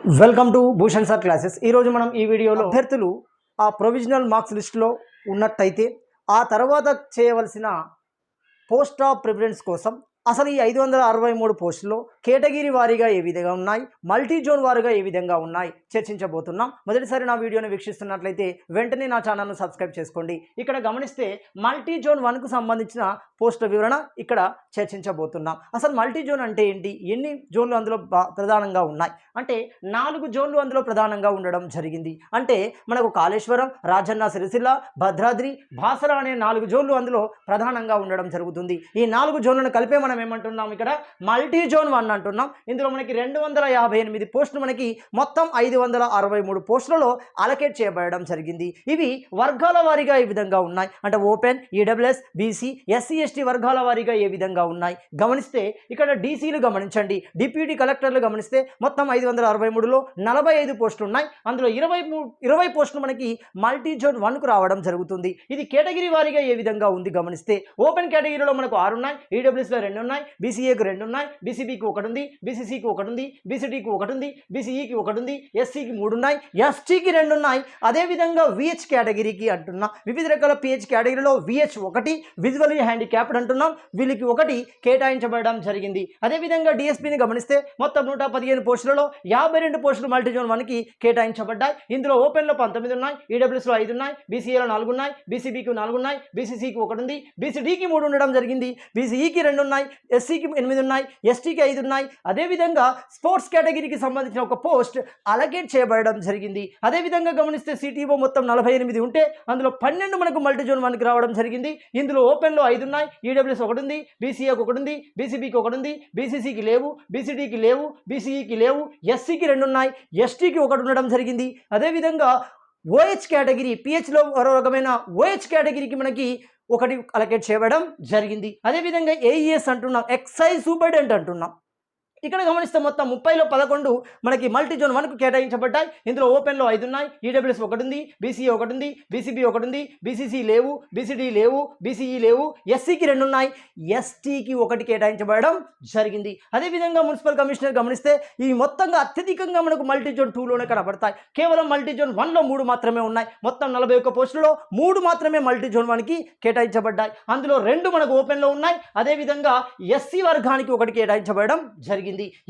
Welcome to Bhushan sir classes ఈరోజు మనం ఈ వీడియోలో అభ్యర్థులు ఆ ప్రొవిజనల్ మార్క్స్ లిస్టులో ఉన్నట్టయితే ఆ తర్వాత చేయవలసిన పోస్ట్ ఆఫ్ ప్రిఫరెన్స్ కోసం అసలు ఈ ఐదు వందల అరవై మూడు పోస్టులు కేటగిరీ వారీగా ఏ విధంగా ఉన్నాయి? మల్టీ జోన్ వారుగా ఏ విధంగా ఉన్నాయి? చర్చించబోతున్నాం. మొదటిసారి నా వీడియోను వీక్షిస్తున్నట్లయితే వెంటనే నా ఛానల్ను సబ్స్క్రైబ్ చేసుకోండి. ఇక్కడ గమనిస్తే మల్టీ జోన్ వన్కు సంబంధించిన పోస్టుల వివరణ ఇక్కడ చర్చించబోతున్నాం. అసలు మల్టీ జోన్ అంటే ఏంటి? ఎన్ని జోన్లు అందులో ప్రధానంగా ఉన్నాయి? అంటే నాలుగు జోన్లు అందులో ప్రధానంగా ఉండడం జరిగింది. అంటే మనకు కాళేశ్వరం రాజన్న సిరిసిల్ల భద్రాద్రి భాసర అనే నాలుగు జోన్లు అందులో ప్రధానంగా ఉండడం జరుగుతుంది. ఈ నాలుగు జోన్లను కలిపే మనం ఏమంటున్నాం ఇక్కడ? మల్టీ జోన్ వన్ అంటున్నాం. ఇందులో మనకి రెండు వందల యాభై ఎనిమిది పోస్టులు మనకి మొత్తం ఐదు వందల అరవై మూడు పోస్టులలో అలకేట్ చేయబడడం జరిగింది. ఇవి వర్గాల వారీగా ఈ విధంగా ఉన్నాయి? అంటే open EWS BC SC ST వర్గాల వారీగా ఏ విధంగా ఉన్నాయి? గమనిస్తే ఇక్కడ డీసీలు గమనించండి. డిప్యూటీ కలెక్టర్లు గమనిస్తే మొత్తం ఐదు వందల అరవై మూడులో నలభై ఐదు పోస్టులు ఉన్నాయి. అందులో ఇరవై ఇరవై పోస్టులు మనకి మల్టీ జోన్ వన్కు రావడం జరుగుతుంది. ఇది కేటగిరీ వారీగా ఏ విధంగా ఉంది? గమనిస్తే ఓపెన్ కేటగిరీలో మనకు ఆరున్నాయి ఈడబ్ల్యూఎస్లో రెండు ఉన్నాయి బీసీఏకు రెండు ఉన్నాయి బీసీబీకి ఒకటి ఉంది బీసీసీకి ఒకటి ఉంది బీసీడీకి ఒకటి ఉంది బీసీఈకి ఒకటి ఉంది ఎస్సీకి మూడు ఉన్నాయి ఎస్టీకి రెండు ఉన్నాయి అదేవిధంగా విహెచ్ కేటగిరీకి అంటున్నాం. వివిధ రకాల పిహెచ్ కేటగిరీలో విహెచ్ ఒకటి విజువల్లీ హ్యాండిక్యాప్డ్ అంటున్నాం. వీళ్ళకి ఒకటి కేటాయించబడడం జరిగింది. అదేవిధంగా డిఎస్పీని గమనిస్తే మొత్తం నూట పదిహేను పోస్టులలో యాభై రెండు పోస్టులు మల్టీజోన్ వన్కి కేటాయించబడ్డాయి. ఇందులో ఓపెన్లో పంతొమ్మిది ఉన్నాయి ఈడబ్ల్యూస్లో ఐదు ఉన్నాయి బీసీఏలో నాలుగు ఉన్నాయి బీసీబీకి నాలుగు ఉన్నాయి బీసీసీకి ఒకటి ఉంది బీసీడీకి మూడు ఉండడం జరిగింది. బీసీఈకి రెండు ఉన్నాయి ఎస్సీకి ఎనిమిది ఉన్నాయి ఎస్టీకి ఐదు ఉన్నాయి. అదేవిధంగా స్పోర్ట్స్ కేటగిరీకి సంబంధించిన ఒక పోస్ట్ అలకేట్ చేయబడడం జరిగింది. అదేవిధంగా గమనిస్తే సిటీఓ మొత్తం నలభై ఎనిమిది ఉంటే అందులో పన్నెండు మనకు మల్టీజోన్ వన్కి రావడం జరిగింది. ఇందులో ఓపెన్లో ఐదు ఉన్నాయి ఈడబ్ల్యూఎస్ ఒకటి ఉంది బీసీఏకి ఒకటి ఉంది బీసీబీకి ఒకటి ఉంది బీసీసీకి లేవు బీసీడీకి లేవు బీసీఈకి లేవు ఎస్సీకి రెండు ఉన్నాయి ఎస్టీకి ఒకటి ఉండడం జరిగింది. అదేవిధంగా ఓహెచ్ కేటగిరీ పిహెచ్లో మరో రకమైన ఓహెచ్ కేటగిరీకి మనకి ఒకటి అలకేట్ చేయడం జరిగింది. అదేవిధంగా ఏఈఎస్ అంటున్నాం. ఎక్సైజ్ సూపర్డెంట్ అంటున్నాం. ఇక్కడ గమనిస్తే మొత్తం ముప్పైలో పదకొండు మనకి మల్టీ జోన్ వన్కు కేటాయించబడ్డాయి. ఇందులో ఓపెన్లో ఐదు ఉన్నాయి ఈడబ్ల్యూఎస్ ఒకటి ఉంది బీసీఏ ఒకటి ఉంది బీసీబీ ఒకటి ఉంది బీసీసీ లేవు బీసీడీ లేవు బీసీఈ లేవు ఎస్సీకి రెండు ఉన్నాయి ఎస్టీకి ఒకటి కేటాయించబడడం జరిగింది. అదేవిధంగా మున్సిపల్ కమిషనర్ గమనిస్తే ఈ మొత్తంగా అత్యధికంగా మనకు మల్టీ జోన్ టూలోనే కనబడతాయి. కేవలం మల్టీ జోన్ వన్లో మూడు మాత్రమే ఉన్నాయి. మొత్తం నలభై ఒక్క పోస్టులలో మూడు మాత్రమే మల్టీ జోన్ వన్కి కేటాయించబడ్డాయి. అందులో రెండు మనకు ఓపెన్లో ఉన్నాయి. అదేవిధంగా ఎస్సీ వర్గానికి ఒకటి కేటాయించబడడం జరిగింది.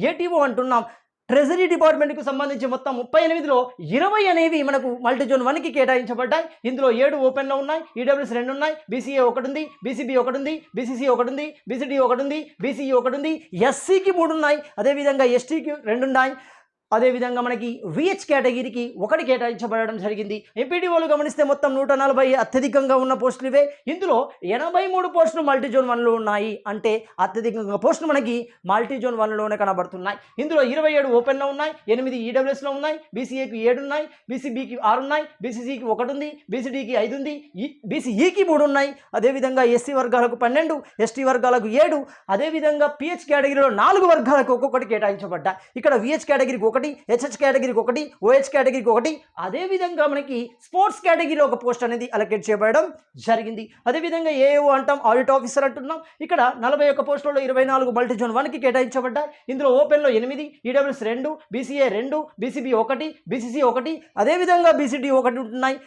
ఏటీఓ అంటున్నాం. ట్రెజరీ డిపార్ట్మెంట్కు సంబంధించి మొత్తం ముప్పై ఎనిమిదిలో ఇరవై అనేవి మనకు మల్టీ జోన్ వన్కి కేటాయించబడ్డాయి. ఇందులో ఏడు ఓపెన్లో ఉన్నాయి. ఈడబ్ల్యూస్ రెండు ఉన్నాయి. బీసీఏ ఒకటి ఉంది బీసీబీ ఒకటి ఉంది బీసీసీ ఒకటి ఉంది బీసీడీ ఒకటి ఉంది బీసీఈ ఒకటి ఉంది ఎస్సీకి మూడు ఉన్నాయి. అదేవిధంగా ఎస్టీకి రెండు ఉన్నాయి. అదేవిధంగా మనకి విహెచ్ కేటగిరీకి ఒకటి కేటాయించబడడం జరిగింది. ఎంపీడీఓలు గమనిస్తే మొత్తం నూట నలభై అత్యధికంగా ఉన్న పోస్టులు ఇవే. ఇందులో ఎనభై మూడు పోస్టులు మల్టీ జోన్ వన్లో ఉన్నాయి. అంటే అత్యధికంగా పోస్టులు మనకి మల్టీ జోన్ వన్లోనే కనబడుతున్నాయి. ఇందులో ఇరవై ఏడు ఓపెన్లో ఉన్నాయి. ఎనిమిది ఈడబ్ల్యూఎస్లో ఉన్నాయి. బీసీఏకి ఏడు ఉన్నాయి. బీసీబీకి ఆరు ఉన్నాయి. బీసీసీకి ఒకటి ఉంది. బీసీడీకి ఐదు ఉంది. బీసీఈకి మూడు ఉన్నాయి. అదేవిధంగా ఎస్సీ వర్గాలకు పన్నెండు ఎస్టీ వర్గాలకు ఏడు. అదేవిధంగా పిహెచ్ కేటగిరీలో నాలుగు వర్గాలకు ఒక్కొక్కటి కేటాయించబడ్డాయి. ఇక్కడ విహెచ్ కేటగిరీకి ఒకటి ఒకటి హెచ్హెచ్ కేటగిరీకి ఒకటి ఓహెచ్ కేటగిరీకి ఒకటి. అదేవిధంగా మనకి స్పోర్ట్స్ కేటగిరీలో ఒక పోస్ట్ అనేది అలకేట్ చేయబడడం జరిగింది. అదేవిధంగా ఏఓ అంటాం ఆడిట్ ఆఫీసర్ అంటున్నాం. ఇక్కడ నలభై ఒక్క పోస్టులలో ఇరవై నాలుగు మల్టీ జోన్ వన్కి కేటాయించబడ్డాయి. ఇందులో ఓపెన్లో ఎనిమిది ఈడబ్ల్యూఎస్ రెండు బీసీఏ రెండు బీసీబీ ఒకటి బీసీసీ ఒకటి. అదేవిధంగా బీసీడీ ఒకటి ఉంటున్నాయి.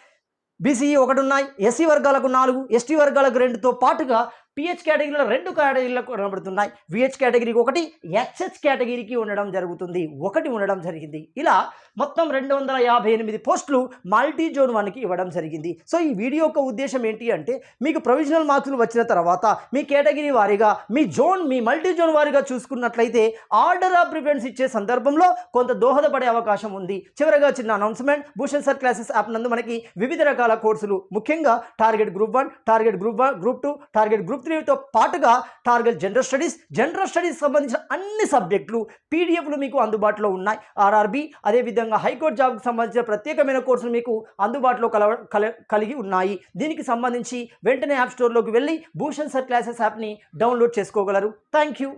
బీసీఈ ఒకటి ఉన్నాయి. ఎస్సీ వర్గాలకు నాలుగు ఎస్టీ వర్గాలకు రెండుతో పాటుగా పిహెచ్ కేటగిరీలో రెండు కేటగిరీలకు కనబడుతున్నాయి. విహెచ్ కేటగిరీకి ఒకటి హెచ్హెచ్ కేటగిరీకి ఉండడం జరుగుతుంది. ఒకటి ఉండడం జరిగింది. ఇలా మొత్తం రెండు వందల యాభై ఎనిమిది పోస్టులు మల్టీ జోన్ వన్కి ఇవ్వడం జరిగింది. సో ఈ వీడియో యొక్క ఉద్దేశం ఏంటి అంటే మీకు ప్రొవిజనల్ మార్కులు వచ్చిన తర్వాత మీ కేటగిరీ వారీగా మీ జోన్ మీ మల్టీ జోన్ వారీగా చూసుకున్నట్లయితే ఆర్డర్ ఆఫ్ ప్రిఫరెన్స్ ఇచ్చే సందర్భంలో కొంత దోహదపడే అవకాశం ఉంది. చివరగా చిన్న announcement Bhushan sir classes app నందు మనకి వివిధ రకాల కోర్సులు ముఖ్యంగా target group one target group one group two target group త్రీతో పాటుగా target general studies general studies సంబంధించిన అన్ని సబ్జెక్టులు పీడిఎఫ్లు మీకు అందుబాటులో ఉన్నాయి. ఆర్ఆర్బి అదేవిధంగా హైకోర్టు జాబ్కి సంబంధించిన ప్రత్యేకమైన కోర్సులు మీకు అందుబాటులో కల కల- కలిగి ఉన్నాయి. దీనికి సంబంధించి వెంటనే యాప్ స్టోర్లోకి వెళ్ళి భూషణ్ సర్ క్లాసెస్ యాప్ని డౌన్లోడ్ చేసుకోగలరు. Thank you